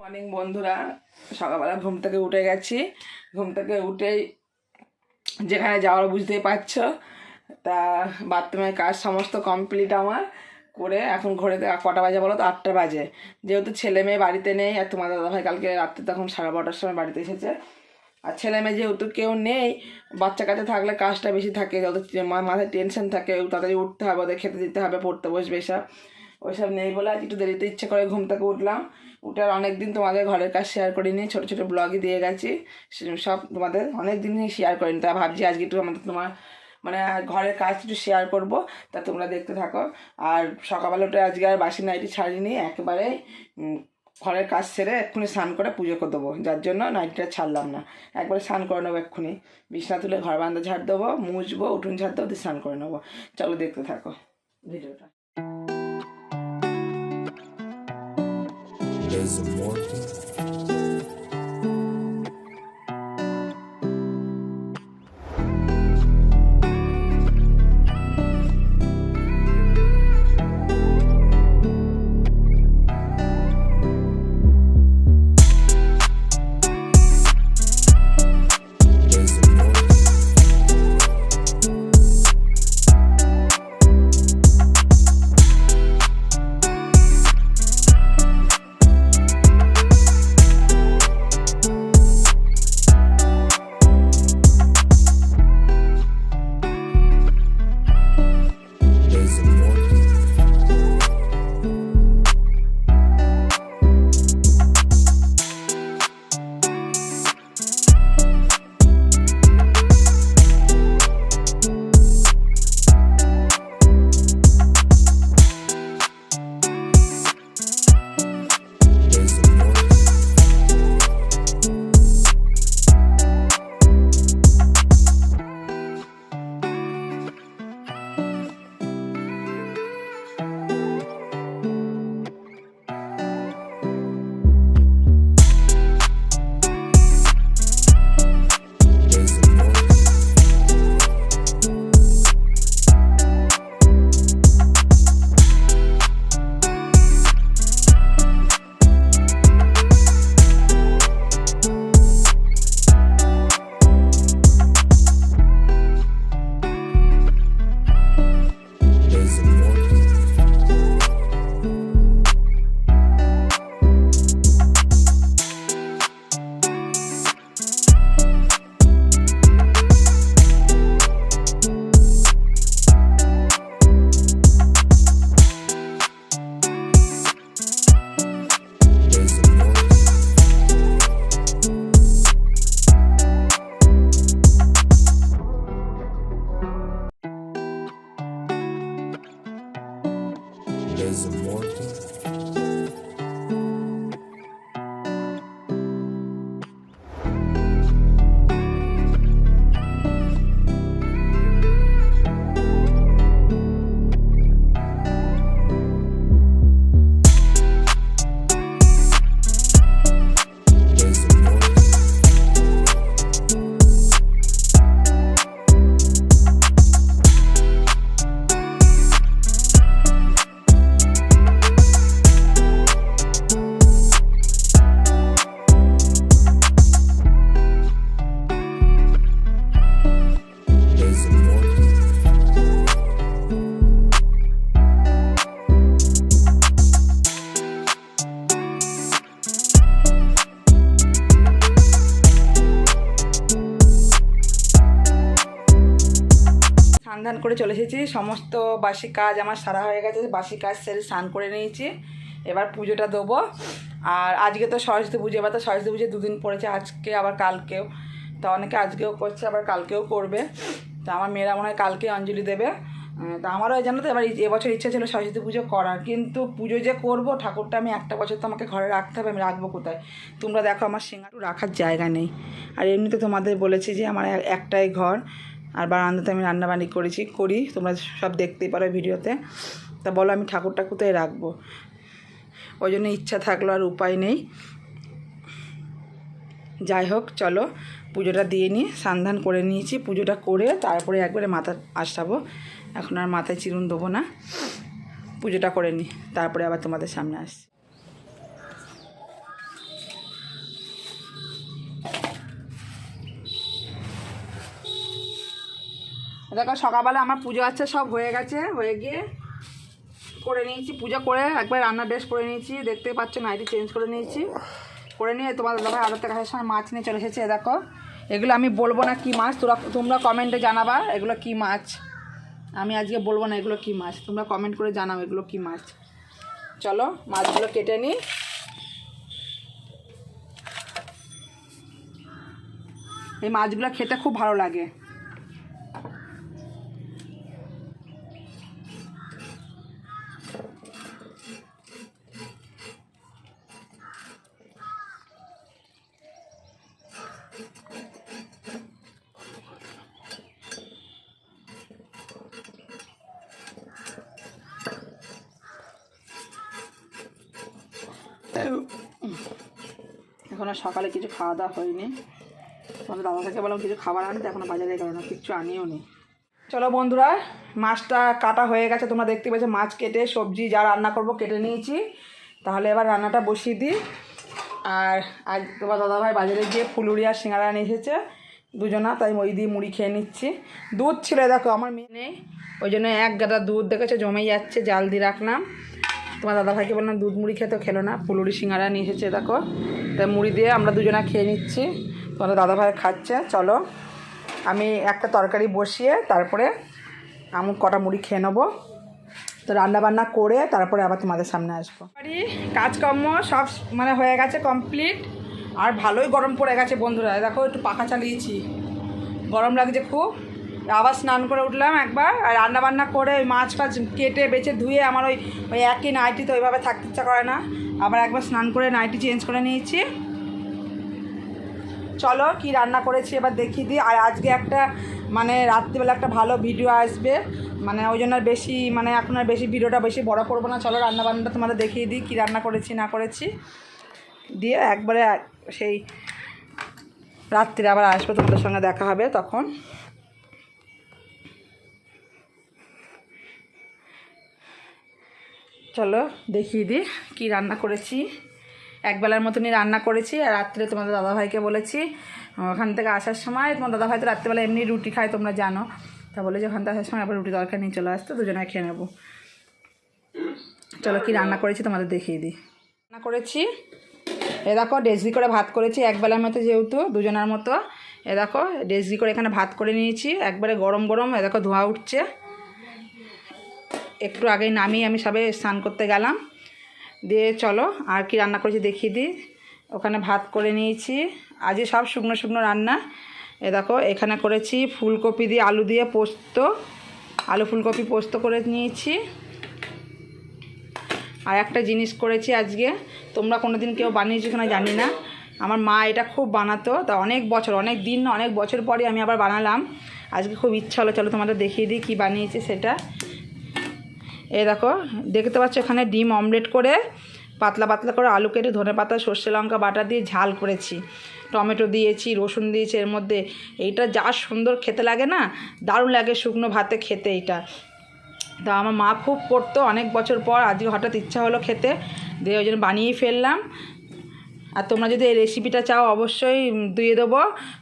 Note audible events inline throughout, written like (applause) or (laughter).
Morning বন্ধুরা, সকালবেলা ঘুম থেকে উঠে গেছি। ঘুম থেকে উঠেই যেখানে যাওয়ার বুঝতেই পারছ, তা বাথরুমের কাজ সমস্ত কমপ্লিট আমার করে এখন ঘরে কটা বাজে বলো তো? আটটা বাজে। যেহেতু ছেলে মেয়ে বাড়িতে নেই আর তোমার দাদাভাই কালকে রাত্রে তখন সাড়ে বারোটার সময় বাড়িতে এসেছে। আর ছেলে মেয়ে যেহেতু কেউ নেই, বাচ্চা কাছে থাকলে কাজটা বেশি থাকে, যত মাথায় টেনশন থাকে, তাড়াতাড়ি উঠতে হবে, ওদের খেতে দিতে হবে, পড়তে বসবে এসব। ওইসব নেই বলে আজ একটু দেরিতে ইচ্ছে করে ঘুম থেকে উঠলাম। উঠে আর অনেকদিন তোমাদের ঘরের কাজ শেয়ার করে করিনি, ছোটো ছোটো ব্লগই দিয়ে গেছি। সব তোমাদের অনেক দিনই শেয়ার করিনি, তা ভাবছি আজকে একটু আমাদের তোমার মানে ঘরের কাজ একটু শেয়ার করব, তা তোমরা দেখতে থাকো। আর সকালবেলা উঠে আজকে আর বাসি নাইটি ছাড়িনি, একেবারে ঘরের কাজ সেরে এক্ষুনি স্নান করে পুজো করে দেবো, যার জন্য নাইটিটা ছাড়লাম না। একবারে স্নান করে নেব এক্ষুনি। বিছনা তুলে ঘর বান্ধা ঝাড় দেবো, মুছবো, উঠুন ঝাড় দেবো স্নান করে নেব। চলো দেখতে থাকো। ভিডিওটা। There's of Racism স্নান করে চলে এসেছি। সমস্ত বাসি কাজ আমার সারা হয়ে গেছে। বাসি কাজ সেরে স্নান করে নিয়েছি। এবার পুজোটা দেবো। আর আজকে তো সরস্বতী পুজো, এবার তো সরস্বতী পুজো দুদিন পড়েছে। আজকে আবার কালকেও। তা অনেকে আজকেও করছে, আবার কালকেও করবে। তা আমার মেয়েরা মনে হয় কালকে অঞ্জলি দেবে। তা আমারও জানো তো, এবার এবছর ইচ্ছা ছিল সরস্বতী পুজো করার। কিন্তু পুজো যে করব, ঠাকুরটা আমি একটা বছর তো আমাকে ঘরে রাখতে হবে, আমি রাখব কোথায়? তোমরা দেখো আমার সিঙ্গাটু রাখার জায়গা নেই। আর এমনিতে তোমাদের বলেছি যে আমার একটাই ঘর। আর বারান্দাতে আমি রান্নাবান্নি করেছি, করি। তোমরা সব দেখতেই পারো ভিডিওতে। তা বলো, আমি ঠাকুরটা কোথায় রাখব? ওই জন্য ইচ্ছা থাকল আর উপায় নেই। যাই হোক, চলো, পুজোটা দিয়ে নিই সান্ধান করে নিয়েছি। পুজোটা করে তারপরে একবারে মাথা আসাবো। এখন আর মাথায় চিরুন দেবো না। পুজোটা করে নিই তারপরে আবার তোমাদের সামনে আসছি। দেখো সকালবেলা আমার পুজো আছে, সব হয়ে গেছে, হয়ে গিয়ে করে নিয়েছি, পুজো করে একবার রান্নার ড্রেস পরে নিয়েছি দেখতেই পাচ্ছ নাইটি চেঞ্জ করে নিয়েছি। করে নিয়ে তোমার দাদাভাই আরও কাছের সময় মাছ নিয়ে চলে এসেছে, দেখো। এগুলো আমি বলব না কি মাছ, তোরা তোমরা কমেন্টে জানাবা এগুলো কি মাছ। আমি আজকে বলব না এগুলো কি মাছ, তোমরা কমেন্ট করে জানাও এগুলো কি মাছ। চলো, মাছগুলো কেটে নিই। এই মাছগুলো খেতে খুব ভালো লাগে। এখনও সকালে কিছু খাওয়া দাওয়া হয়নি। তোমাদের দাদা থেকে বললাম কিছু খাবার আনতে, এখনও বাজারে গেল না, কিচ্ছু আনিও নি। চলো বন্ধুরা, মাছটা কাটা হয়ে গেছে, তোমরা দেখতে পেয়েছ মাছ কেটে, সবজি যা রান্না করব কেটে নিয়েছি। তাহলে এবার রান্নাটা বসিয়ে দিই। আর আজ তোমার দাদাভাই বাজারে গিয়ে ফুলুরি আর সিঙ্গারা নিয়ে এসেছে, দুজনা, তাই ওই দিয়ে মুড়ি খেয়ে নিচ্ছি। দুধ ছিল, দেখো, আমার মেয়ে নেই, ওই জন্য এক গাদা দুধ দেখেছে, জমে যাচ্ছে, জাল দিয়ে রাখলাম। তোমার দাদাভাইকে বললাম, দুধ মুড়ি খেতে খেলো না ফুলুরি সিঙ্গারা নিয়ে এসেছে, দেখো। তাই মুড়ি দিয়ে আমরা দুজনা খেয়ে নিচ্ছি। তোমাদের দাদাভাই খাচ্ছে, চলো। আমি একটা তরকারি বসিয়ে তারপরে আমি কটা মুড়ি খেয়ে নেব। তো রান্না বান্না করে তারপরে আবার তোমাদের সামনে আসব। কাজকর্ম সব মানে হয়ে গেছে কমপ্লিট। আর ভালোই গরম পড়ে গেছে বন্ধুরা, দেখো একটু পাখা চালিয়েছি। গরম লাগছে খুব। আবার স্নান করে উঠলাম একবার, আর রান্না বান্না করে ওই মাছ ফাছ কেটে বেছে ধুয়ে আমার ওই ওই একই নাইটি তো ওইভাবে থাকতে ইচ্ছা করে না। আবার একবার স্নান করে নাইটি চেঞ্জ করে নিয়েছি। চলো কি রান্না করেছি এবার দেখিয়ে দিই। আর আজকে একটা মানে রাত্রিবেলা একটা ভালো ভিডিও আসবে। মানে ওই জন্য বেশি মানে এখন আর বেশি ভিডিওটা বেশি বড় করব না। চলো রান্না বান্নাটা তোমাদের দেখিয়ে দিই কী রান্না করেছি, না করেছি। দিয়ে একবারে সেই রাত্রিরে আবার আসবে তোমাদের সঙ্গে দেখা হবে তখন। চলো দেখিয়ে দিই কী রান্না করেছি। একবেলার মতনই রান্না করেছি, আর রাত্রে তোমাদের দাদাভাইকে বলেছি, ওখান থেকে আসার সময় তোমার দাদাভাই তো রাত্রেবেলা এমনি রুটি খায়, তোমরা জানো। তা বলে যে ওখান থেকে আসার সময় আবার রুটি দরকার নিয়ে চলে আসতো, দুজনে খেয়ে নেব। চলো কি রান্না করেছি তোমাদের দেখিয়ে দিই। রান্না করেছি, এ দেখো ডেজরি করে ভাত করেছি একবেলার মতো যেহেতু, দুজনের মতো। এ দেখো ডেজরি করে এখানে ভাত করে নিয়েছি, একবারে গরম গরম, এ দেখো ধোয়া উঠছে। একটু আগেই নামিয়ে আমি সবে স্নান করতে গেলাম। দিয়ে চলো, আর কি রান্না করেছি দেখিয়ে দিই। ওখানে ভাত করে নিয়েছি। আজই সব শুকনো শুকনো রান্না। এ দেখো, এখানে করেছি ফুলকপি দিয়ে আলু দিয়ে পোস্ত। আলু ফুলকপি পোস্ত করে নিয়েছি। আর একটা জিনিস করেছি আজকে। তোমরা কোনো দিন কেউ বানিয়েছো কিনা জানি না। আমার মা এটা খুব বানাতো। তা অনেক বছর, অনেক দিন অনেক বছর পরে আমি আবার বানালাম। আজকে খুব ইচ্ছা হলো, চলো তোমাদের দেখিয়ে দিই কী বানিয়েছি সেটা। এই দেখো, দেখতে পাচ্ছ এখানে ডিম অমলেট করে পাতলা পাতলা করে আলু কেটে ধনে পাতা, সর্ষে লঙ্কা বাটা দিয়ে ঝাল করেছি। টমেটো দিয়েছি, রসুন দিয়েছি এর মধ্যে। এইটা যা সুন্দর খেতে লাগে না, দারুণ লাগে শুকনো ভাতে খেতে এইটা। তা আমার মা খুব করতো অনেক বছর পর, আজকে হঠাৎ ইচ্ছা হলো খেতে। দিয়ে ওই জন্য বানিয়েই ফেললাম। আর তোমরা যদি এই রেসিপিটা চাও, অবশ্যই দিয়ে দেবো।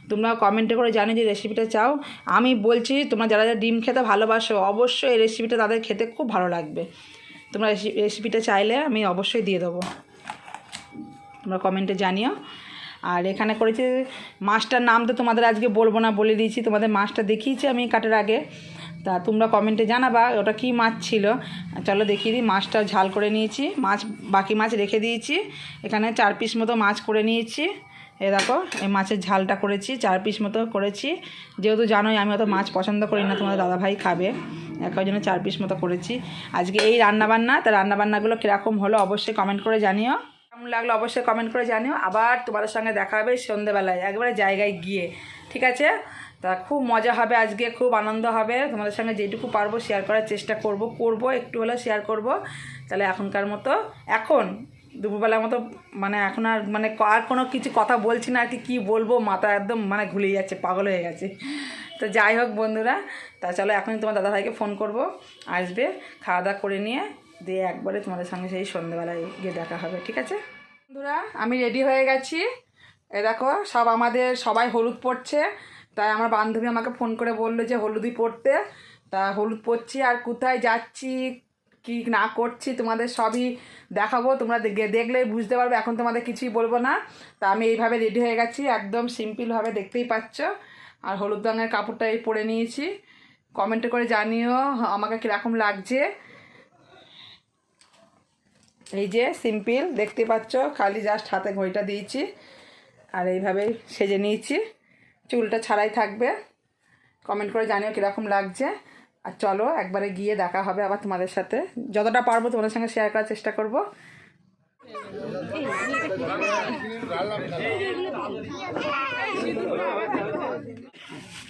তোমরা কমেন্টে করে জানি যে রেসিপিটা চাও। আমি বলছি, তোমরা যারা যারা ডিম খেতে ভালোবাসো, অবশ্যই এই রেসিপিটা তাদের খেতে খুব ভালো লাগবে। তোমরা রেসি- রেসিপিটা চাইলে আমি অবশ্যই দিয়ে দেবো। তোমরা কমেন্টে জানিও। আর এখানে করেছি, মাছটার নাম তো তোমাদের আজকে বলব না, বলে দিয়েছি। তোমাদের মাছটা দেখিয়েছি আমি কাটার আগে। তা তোমরা কমেন্টে জানাবা ওটা কি মাছ ছিল। চলো দেখিয়ে দিই, মাছটা ঝাল করে নিয়েছি। মাছ, বাকি মাছ রেখে দিয়েছি। এখানে চার পিস মতো মাছ করে নিয়েছি। এ দেখো, এই মাছের ঝালটা করেছি, চার পিস মতো করেছি। যেহেতু জানোই আমি অত মাছ পছন্দ করি না, তোমাদের দাদাভাই খাবে। একার জন্য চার পিস মতো করেছি। আজকে এই রান্নাবান্না, তা রান্নাবান্নাগুলো কীরকম হলো অবশ্যই কমেন্ট করে জানিও। কেমন লাগল অবশ্যই কমেন্ট করে জানিও। আবার তোমাদের সঙ্গে দেখা হবে সন্ধেবেলায়, একবারে জায়গায় গিয়ে। ঠিক আছে? তা খুব মজা হবে, আজকে খুব আনন্দ হবে। তোমাদের সঙ্গে যেটুকু পারব শেয়ার করার চেষ্টা করব করব, একটু হলেও শেয়ার করব। তাহলে এখনকার মতো, এখন, দুপুরবেলার মতো মানে এখন আর মানে আর কোনো কিছু কথা বলছি না, আর কি, কী বলব, মাথা একদম মানে ঘুলিয়ে যাচ্ছে, পাগল হয়ে গেছে। তো যাই হোক বন্ধুরা, তা চলো এখনই তোমার দাদাভাইকে ফোন করব, আসবে খাওয়া দাওয়া করে নিয়ে, দিয়ে একবারে তোমাদের সঙ্গে সেই সন্ধ্যেবেলায় গিয়ে দেখা হবে, ঠিক আছে? বন্ধুরা, আমি রেডি হয়ে গেছি। এ দেখো, সব আমাদের, সবাই হলুদ পড়ছে তাই আমার বান্ধবী আমাকে ফোন করে বলল যে হলুদি পড়তে। তা হলুদ পরছি আর কোথায় যাচ্ছি? কি না করছি? তোমাদের সবই দেখাবো। তোমরা দেখে- দেখলেই বুঝতে পারবে। এখন তোমাদের কিছুই বলব না। তা আমি এইভাবে রেডি হয়ে গেছি। একদম সিম্পলভাবে দেখতেই পাচ্ছ। আর হলুদ রঙের কাপড়টা এই পরে নিয়েছি। কমেন্ট করে জানিও, আমাকে কীরকম লাগছে। এই যে সিম্পল, দেখতে পাচ্ছ। খালি জাস্ট হাতে ঘড়িটা দিয়েছি। আর এইভাবে সেজে নিয়েছি। চুলটা ছাড়াই থাকবে কমেন্ট করে জানিও কীরকম লাগছে আর চলো একবারে গিয়ে দেখা হবে আবার তোমাদের সাথে যতটা পারব তোমাদের সঙ্গে শেয়ার করার চেষ্টা করব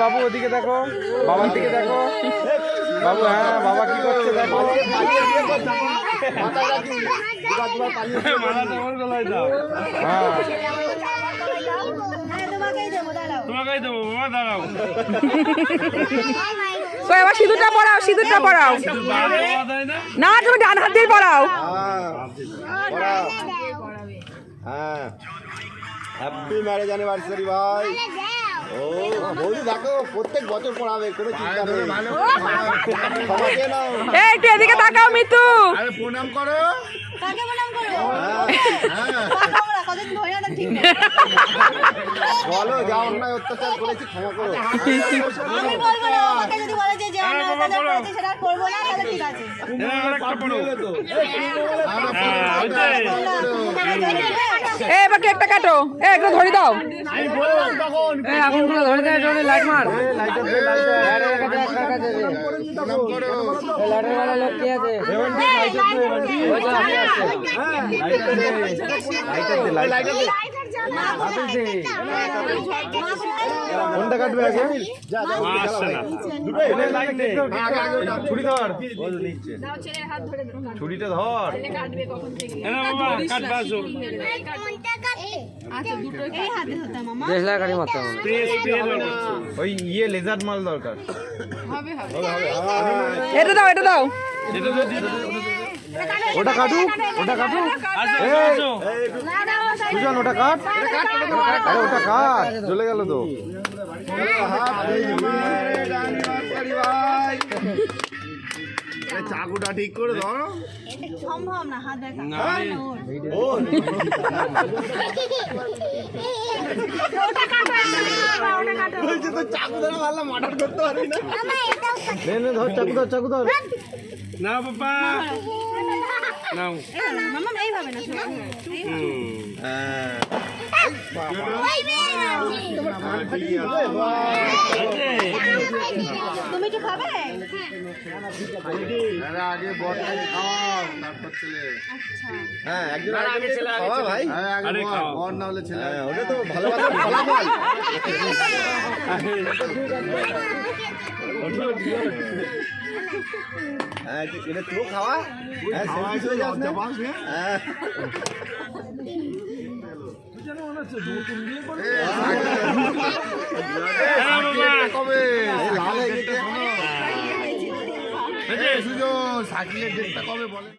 বাবু ওদিকে দেখো। বাবার দিকে দেখো। বাবু হ্যাঁ বাবা কি করছে দেখো। তোমাকেই দেবো দাঁড়াও এবার সিঁদুরটা পড়াও সিঁদুরটা পড়াও না তুমি ডান হাত দিয়ে পড়াও হ্যাঁ। হ্যাপি ম্যারেজ অ্যানিভার্সারি ভাই। ও বৌদি দেখো প্রত্যেক বছর পড়াবে কোনো চিন্তা নেই। ক্ষমা চেয়ে নাও। এই একটু এদিকে তাকাও মিতু। কাকে প্রণাম করব কতদিন ধরে না ঠিক। বলো যা অন্যায় অত্যাচার করেছি ক্ষমা করো আমি বলব না আমাকে যদি বলে যে যে অন্য অত্যাচার করেছে সেটা করব না তাহলে ঠিক আছে এই এবার কেকটা কাটো এই একটু ধরে দাও এখন ধরে দে ধরে লাইট মার কোনটা কাটবে আগে ছুরি ধর ছুরিটা ধর ওই ইয়ে লেজার মাল দরকার এটা দাও এটা দাও ওটা কাটুক ওটা এই, সুজন ওটা কাট। আরে ওটা কাট চলে গেল তো। চাকুটা ঠিক করে ধরো সম্ভব না হাত দেখা চাকু ধরে মারলাম মার্ডার করতে পারবি না। নে নে ধর চাকু ধর। চাকু ধর মামা এইভাবে না হ্যাঁ তুমি একটু খাবে? আগে বরটাকে খাওয়াও তারপর ছেলে। হ্যাঁ একজন আগে ছেলে খাওয়া ভাই। বর না হলে ছেলে। ওটা তো হ্যাঁ (laughs) এটা তুই খাওয়া হ্যাঁ সেলফি হয়ে যাস না? হ্যাঁ। কবে? লাল হয়ে সুজন সাকিলের ডেটটা কবে বলে?